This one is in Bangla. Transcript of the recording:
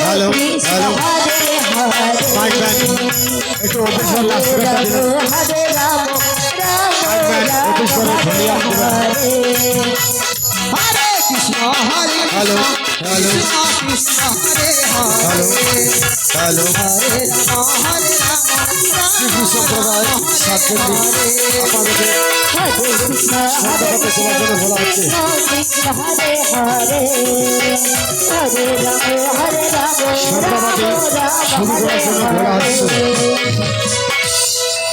hello, hello. Mic ব্যান একটু অফিস করে লাস্ট করে দিন মাইক রাম অফিস করে ধরিয়ে হ্যালো, হ্যালো। হ্যালো কৃষ্ণ সম্প্রদায় জন্য বলা হচ্ছে রাম রাম শুরু করার জন্য বলা হচ্ছে।